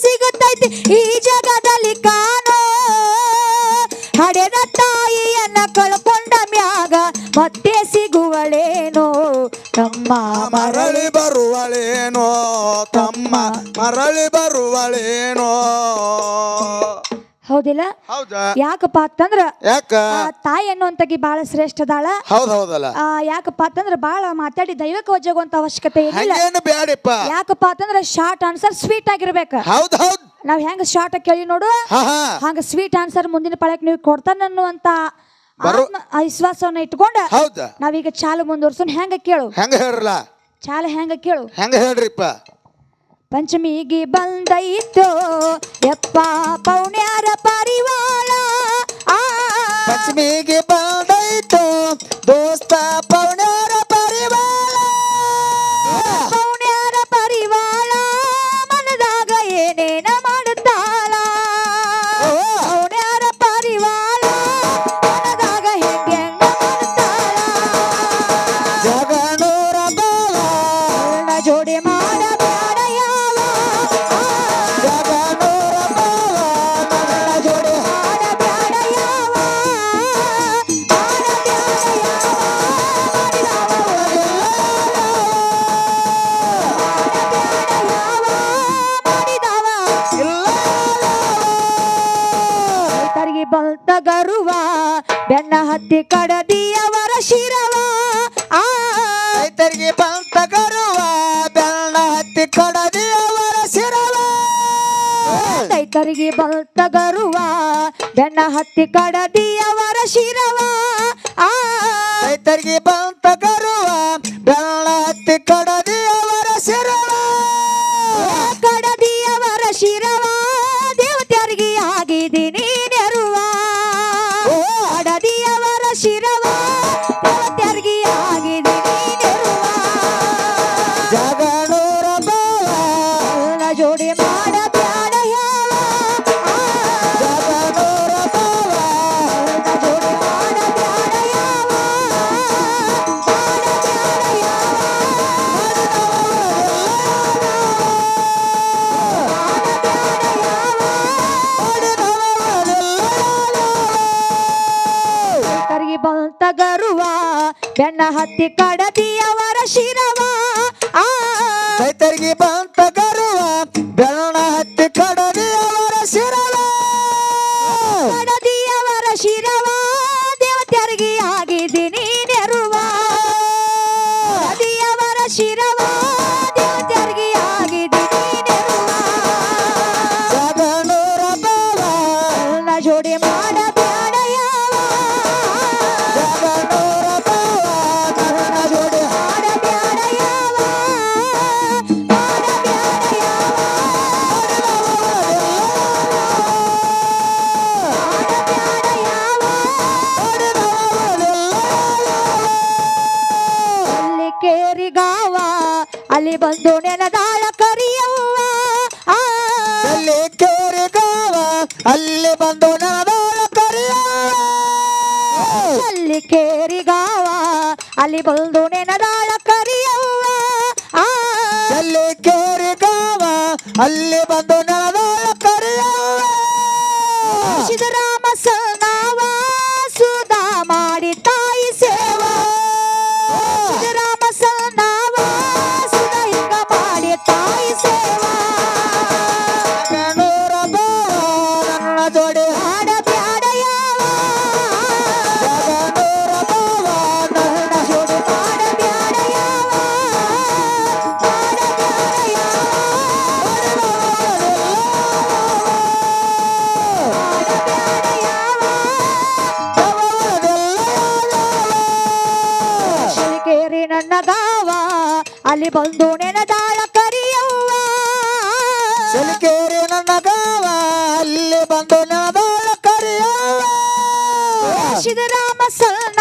ಸಿಗುತ್ತೈತಿ ಈ ಜಗದಲ್ಲಿ ಕಾಣೋ. ಹಡೆದ ತಾಯಿಯನ್ನ ಕಳ್ಕೊಂಡ ಮ್ಯಾಗ ಮತ್ತೆ ಸಿಗುವಳೇನೋ. ತಮ್ಮ ಮರಳಿ ಬರುವಳೇನೋ. ತಮ್ಮ ಮರಳಿ ಬರುವಳೇನೋ. ಹೌದಿಲ್ಲ? ಹೌದಾ? ಯಾಕಪ್ಪ ಅಂತಂದ್ರ ಯಾಕ? ತಾಯಿ ಅನ್ನುವಂತಗಿ ಬಹಳ ಶ್ರೇಷ್ಠ ಅದಾಳ ಹೌದ್ ಹೌದಲ್ಲ. ಯಾಕಪ್ಪ ಅಂತಂದ್ರ ಬಹಳ ಮಾತಾಡಿ ದೈವಕ್ಕೆ ಒಜ್ಜಗುವಂತ ಅವಶ್ಯಕತೆ ಏನಿಲ್ಲ. ಬ್ಯಾಡಿಪ್ಪ. ಯಾಕಪ್ಪ ಅಂತಂದ್ರ ಶಾರ್ಟ್ ಆನ್ಸರ್ ಸ್ವೀಟ್ ಆಗಿರ್ಬೇಕ. ಹೌದ್ ಹೌದ್. ನಾವ್ ಹೆಂಗ ಶಾರ್ಟ್ ಕೇಳಿ ನೋಡು. ಹಂಗ ಸ್ವೀಟ್ ಆನ್ಸರ್ ಮುಂದಿನ ಪಳಕ್ ನೀವು ಕೊಡ್ತಾನ ಅನ್ನುವಂತ ವಿಶ್ವಾಸವನ್ನ ಇಟ್ಕೊಂಡ ಹೌದ? ನಾವೀಗ ಚಾಲು ಮುಂದುವರ್ಸೋನ್ ಹೆಂಗ ಕೇಳು. ಹೆಂಗ ಹೇಳ್ರಲ್ಲ? ಚಾಲು ಹೆಂಗ ಕೇಳು. ಹೆಂಗ ಹೇಳ್ರಿಪ್ಪ? ಪಂಚಮಿಗೆ ಬಂದೈತೋ ಯಪ್ಪ ಪೌಣ್ಯಾರ ಪರಿವಾಳ. ಆ. ಪಂಚಮಿಗೆ ಬಂದೈತು ದೋಸ್ತ ಪೌಣ್ಯಾರ ಪರಿವಾಳ. ಪೌಣ್ಯಾರ ಪರಿವಾಳ ಮನದಾಗ ಏನೇನ ಮಾಡುತ್ತಾಳ. ಪೌಣ್ಯಾರ ಪರಿವಾಳ ಮನದಾಗ ಹೆಂಗೆ ಮಾಡುತ್ತಾಳ. ಜಗನೂರ ಬಾಳ ಜೋಡಿ ರೈತರಿಗೆ ಬಂತ ಗರುವ ಬೆನ್ನ ಹತ್ತಿ ಕಡದಿಯವರ ಶಿರವ. ರೈತರಿಗೆ ಬಂತ ಗರುವ ಬೆಳ್ಳ ಹತ್ತಿ ಕಡದಿಯವರ ಶಿರವ. ರೈತರಿಗೆ ಬಂತ ಗರುವ ಬೆನ್ನ ಹತ್ತಿ ಕಡದಿಯವರ ಶಿರವ. ರೈತರಿಗೆ ಬಂತ ಗರುವ ಗರುವ ಬೆನ್ನ ಹತ್ತಿ ಕಡದಿಯವರ ಶಿರವ. ಆ ರೈತರಿಗೆ ಬಂತ ಕೇರಿಗಾವ. ಅಲ್ಲಿ ಬಂದು ನೆನದಾಳ ಕರಿಯವ್ವ. ಅಲ್ಲಿ ಕೇರಿಗಾವ ಅಲ್ಲಿ ಬಂದು ನಡದೋಳ ಕರಿಯವ್ವ. ಅಲ್ಲಿ ಕೇರಿಗಾವ ಅಲ್ಲಿ ಬಂದು ನೆನದಾಳ ಕರಿಯವ್ವ. ಅಲ್ಲಿ ಕೇರಿಗಾವ ಅಲ್ಲಿ ಬಂದು ನೆನದಾಳ ಕರಿಯವ್ವ. ಸಿದ್ದರಾಮ ಸನಾವ ಅಲ್ಲಿ ಬಂದು ನೆನದಾಳ ಕರಿಯವ್ವ. ಸಲಿಕೇರಿ ನನ್ನ ಗಾವ ಅಲ್ಲಿ ಬಂದು ನೆನದಾಳ ಕರಿಯವ್ವ. ರಾಮ ಸಣ್ಣ